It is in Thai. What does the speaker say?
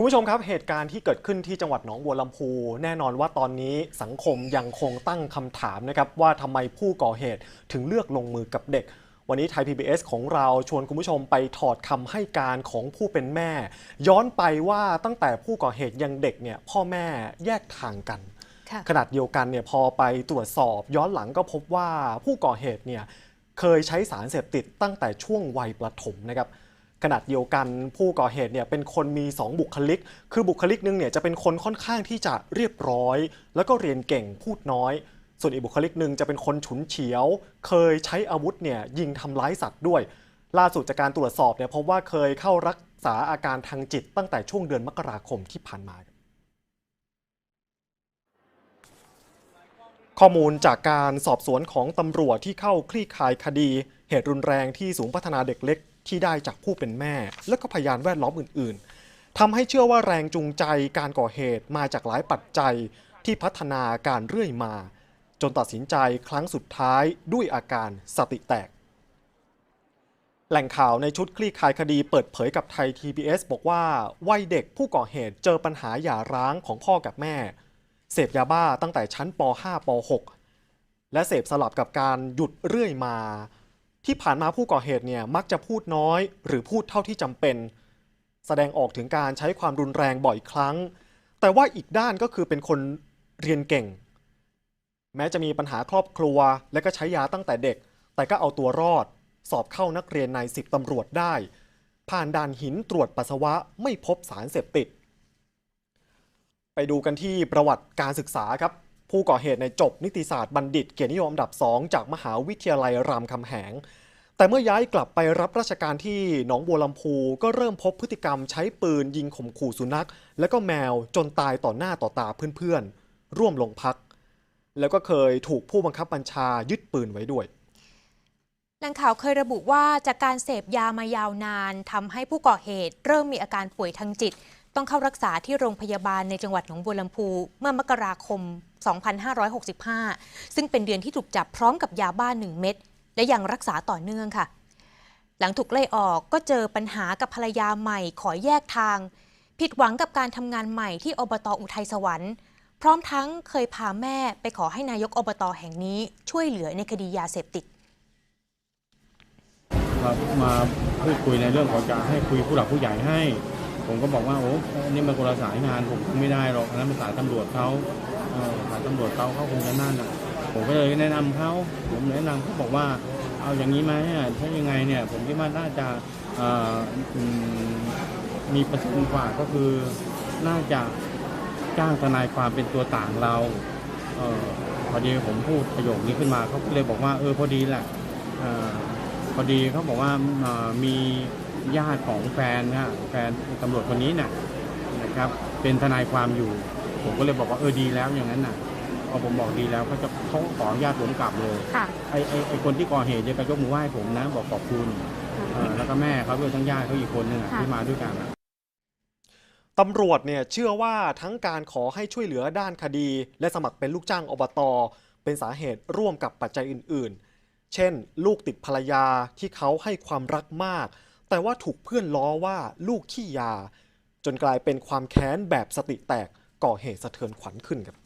คุณผู้ชมครับเหตุการณ์ที่เกิดขึ้นที่จังหวัดหนองบัวลำพู แน่นอนว่าตอนนี้สังคมยังคงตั้งคำถามนะครับว่าทำไมผู้ก่อเหตุถึงเลือกลงมือกับเด็ก วันนี้ไทย PBS ของเราชวนคุณผู้ชมไปถอดคำให้การของผู้เป็นแม่ ย้อนไปว่าตั้งแต่ผู้ก่อเหตุยังเด็กเนี่ยพ่อแม่แยกทางกันค่ะขนาดเดียวกันเนี่ยพอไปตรวจสอบย้อนหลังก็พบว่าผู้ก่อเหตุเนี่ยเคยใช้สารเสพติดตั้งแต่ช่วงวัยประถมนะครับ ขนาดเดียวกันผู้ก่อเหตุเนี่ยเป็นคนมี 2 บุคลิก คือบุคลิกหนึงเนี่ยจะเป็นคนค่อนข้างที่จะเรียบร้อย แล้วก็เรียนเก่งพูดน้อย ส่วนอีกบุคลิกหนึ่งจะเป็นคนฉุนเฉียว เคยใช้อาวุธเนี่ยยิงทำร้ายสัตว์ด้วย ล่าสุดจากการตรวจสอบเนี่ยพบว่าเคยเข้ารักษาอาการทางจิตตั้งแต่ช่วงเดือนมกราคมที่ผ่านมาข้อมูลจากการสอบสวนของตำรวจที่เข้าคลี่คลายคดี เหตุรุนแรงที่ศูนย์พัฒนาเด็กเล็ก ที่ได้จากผู้เป็นแม่ และก็พยานแวดล้อมอื่น ๆทำให้เชื่อว่าแรงจูงใจการก่อเหตุมาจากหลายปัจจัยที่พัฒนาการเรื่อยมา จนตัดสินใจครั้งสุดท้ายด้วยอาการสติแตก แหล่งข่าวในชุดคลี่คลายคดีเปิดเผยกับไทย TBS บอกว่าวัยเด็กผู้ก่อเหตุเจอปัญหาหย่าร้างของพ่อกับแม่ เสพยาบ้าตั้งแต่ชั้นป .5 ป .6 และเสพสลับกับการหยุดเรื่อยมา ที่ผ่านมาผู้ก่อเหตุเนี่ยมักจะพูดน้อย หรือพูดเท่าที่จำเป็น แสดงออกถึงการใช้ความรุนแรงบ่อยครั้ง แต่ว่าอีกด้านก็คือเป็นคนเรียนเก่ง แม้จะมีปัญหาครอบครัว และก็ใช้ยาตั้งแต่เด็ก แต่ก็เอาตัวรอด สอบเข้านักเรียนในสิบตำรวจได้ ผ่านด่านหินตรวจปัสสาวะไม่พบสารเสพติด ไปดูกันที่ประวัติการศึกษาครับ ผู้ก่อเหตุในจบนิติศาสตร์บัณฑิต เกียรตินิยมอันดับ 2 จากมหาวิทยาลัยรามคำแหง แต่เมื่อย้ายกลับไปรับราชการที่หนองบัวลำพูก็เริ่มพบพฤติกรรมใช้ปืนยิงข่มขู่สุนัข และก็แมวจนตายต่อหน้าต่อตาเพื่อนๆ ร่วมลงพัก แล้วก็เคยถูกผู้บังคับบัญชายึดปืนไว้ด้วยแหล่งข่าวเคยระบุว่าจากการเสพยามายาวนานทำให้ผู้ก่อเหตุ เริ่มมีอาการป่วยทางจิต ต้องเข้ารักษาที่โรงพยาบาลในจังหวัดหนองบัวลำพูเมื่อมกราคม 2565 ซึ่งเป็นเดือนที่ถูกจับพร้อมกับยาบ้า 1 เม็ดและยังรักษาต่อเนื่องค่ะ หลังถูกไล่ออกก็เจอปัญหากับภรรยาใหม่ขอแยกทาง ผิดหวังกับการทำงานใหม่ที่อบตอุทัยสวรรค์พร้อมทั้งเคยพาแม่ไปขอให้นายกอบตแห่งนี้ช่วยเหลือในคดียาเสพติดครับมาพูดคุยในเรื่องของจะให้คุยผู้หลักผู้ใหญ่ให้ ผมก็บอกว่าโอ้อันนี่มันคนละสายงานผมไม่ได้หรอกนนั้นมันสายตำรวจเขา เออสายตำรวจเขาเขาคงจะนั่นอะผมก็เลยแนะนำเขาผมแนะนำเขาบอกว่าเอาอย่างนี้ไหมอะถ้ายังไงเนี่ย ผมคิดว่าน่าจะมีประสิทธิกว่าก็คือน่าจะจ้างทนายความเป็นตัวต่างเราเออพอดีผมพูดประโยคนี้ขึ้นมาเขาก็เลยบอกว่าเออพอดีแหละออพอดีเขาบอกว่ามีญาติของแฟนนะแฟนตำรวจคนนี้น่ะนะครับ เป็นทนายความอยู่ ผมก็เลยบอกว่าเออดีแล้วอย่างนั้นน่ะพอผมบอกดีแล้วเขาจะเขาขออนุญาตผมกลับเลยค่ะ ไอไอไอคนที่ก่อเหตุเนี่ยก็ยกมือไหว้ผมนะ บอกขอบคุณเอ่อแล้วก็แม่เขาด้วยทั้งญาติเขาอีกคนหนึงอะค่ะ ที่มาด้วยกันอะตำรวจเนี่ยเชื่อว่าทั้งการขอให้ช่วยเหลือด้านคดี และสมัครเป็นลูกจ้างอบต เป็นสาเหตุร่วมกับปัจจัยอื่นๆ เช่น ลูกติดภรรยาที่เขาให้ความรักมาก แต่ว่าถูกเพื่อนล้อว่าลูกขี้ยา จนกลายเป็นความแค้นแบบสติแตก ก่อเหตุสะเทือนขวัญขึ้นครับ